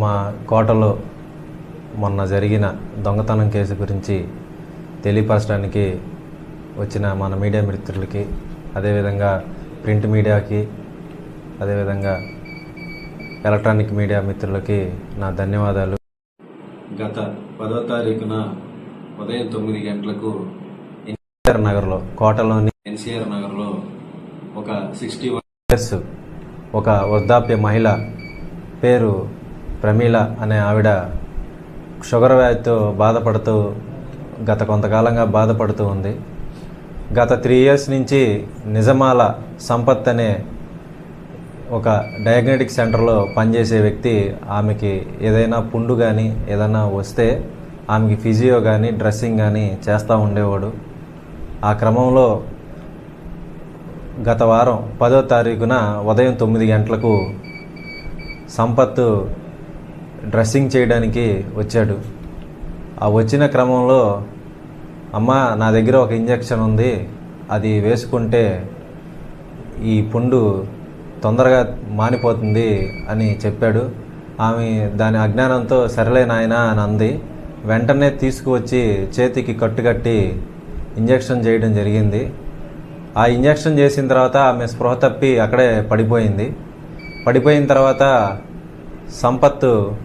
మా కోటలో మొన్న జరిగిన దొంగతనం కేసు గురించి తెలియపరచడానికి వచ్చిన మన మీడియా మిత్రులకి అదేవిధంగా ప్రింట్ మీడియాకి అదేవిధంగా ఎలక్ట్రానిక్ మీడియా మిత్రులకి నా ధన్యవాదాలు. గత పదో తారీఖున ఉదయం తొమ్మిది గంటలకు ఎన్టీఆర్ నగర్లో కోటలోని ఎన్సీఆర్ నగర్లో ఒక సిక్స్టీ వన్ ఇయర్స్ ఒక వృద్ధాప్య మహిళ పేరు ప్రమీల అనే ఆవిడ షుగర్ వ్యాధితో బాధపడుతూ గత కొంతకాలంగా బాధపడుతూ ఉంది. గత త్రీ ఇయర్స్ నుంచి నిజమాల సంపత్ అనే ఒక డయాగ్నటిక్ సెంటర్లో పనిచేసే వ్యక్తి ఆమెకి ఏదైనా పుండు కానీ ఏదైనా వస్తే ఆమెకి ఫిజియో కానీ డ్రెస్సింగ్ కానీ చేస్తూ ఉండేవాడు. ఆ క్రమంలో గత వారం పదో తారీఖున ఉదయం తొమ్మిది గంటలకు సంపత్తు డ్రెస్సింగ్ చేయడానికి వచ్చాడు. ఆ వచ్చిన క్రమంలో అమ్మ నా దగ్గర ఒక ఇంజెక్షన్ ఉంది అది వేసుకుంటే ఈ పుండు తొందరగా మానిపోతుంది అని చెప్పాడు. ఆమె దాని అజ్ఞానంతో సరిలే నాయన అని అంది. వెంటనే తీసుకువచ్చి చేతికి కట్టుకట్టి ఇంజెక్షన్ చేయడం జరిగింది. ఆ ఇంజెక్షన్ చేసిన తర్వాత ఆమె స్పృహ తప్పి అక్కడే పడిపోయింది. పడిపోయిన తర్వాత సంపత్తు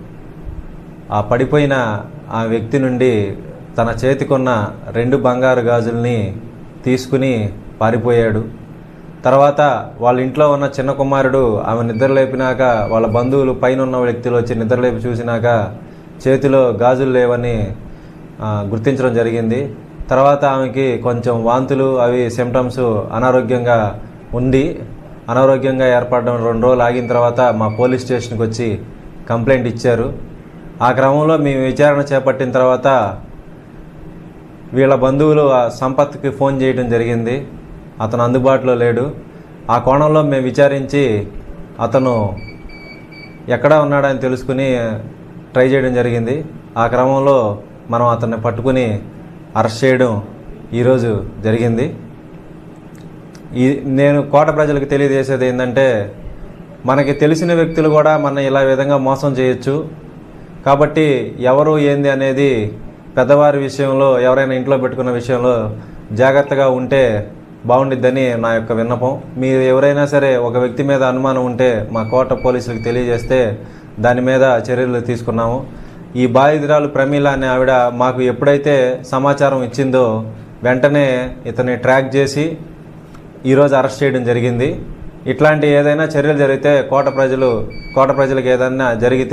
ఆ పడిపోయిన ఆ వ్యక్తి నుండి తన చేతికున్న రెండు బంగారు గాజుల్ని తీసుకుని పారిపోయాడు. తర్వాత వాళ్ళ ఇంట్లో ఉన్న చిన్న కుమారుడు ఆమె నిద్రలేపినాక వాళ్ళ బంధువులు పైన ఉన్న వ్యక్తులు వచ్చి నిద్రలేపి చూసినాక చేతిలో గాజులు లేవని గుర్తించడం జరిగింది. తర్వాత ఆమెకి కొంచెం వాంతులు అవి సిమ్టమ్స్ అనారోగ్యంగా ఉండి అనారోగ్యంగా ఏర్పడడం రెండు రోజులు ఆగిన తర్వాత మా పోలీస్ స్టేషన్కి వచ్చి కంప్లైంట్ ఇచ్చారు. ఆ క్రమంలో మేము విచారణ చేపట్టిన తర్వాత వీళ్ళ బంధువులు ఆ సంపత్కి ఫోన్ చేయడం జరిగింది. అతను అందుబాటులో లేడు. ఆ కోణంలో మేము విచారించి అతను ఎక్కడ ఉన్నాడని తెలుసుకుని ట్రై చేయడం జరిగింది. ఆ క్రమంలో మనం అతన్ని పట్టుకుని అరెస్ట్ చేయడం ఈరోజు జరిగింది. ఈ నేను కోట ప్రజలకు తెలియజేసేది ఏంటంటే మనకి తెలిసిన వ్యక్తులు కూడా మన ఇలా విధంగా మోసం చేయొచ్చు. కాబట్టి ఎవరు ఏంది అనేది పెద్దవారి విషయంలో ఎవరైనా ఇంట్లో పెట్టుకున్న విషయంలో జాగ్రత్తగా ఉంటే బాగుండిద్దని నా యొక్క విన్నపం. మీరు ఎవరైనా సరే ఒక వ్యక్తి మీద అనుమానం ఉంటే మా కోట పోలీసులకు తెలియజేస్తే దాని మీద చర్యలు తీసుకున్నాము. ఈ బాధితురాలు ప్రమీల అనే ఆవిడ మాకు ఎప్పుడైతే సమాచారం ఇచ్చిందో వెంటనే ఇతన్ని ట్రాక్ చేసి ఈరోజు అరెస్ట్ చేయడం జరిగింది. ఇట్లాంటి ఏదైనా చర్యలు జరిగితే కోట ప్రజలు కోట ప్రజలకు ఏదైనా జరిగితే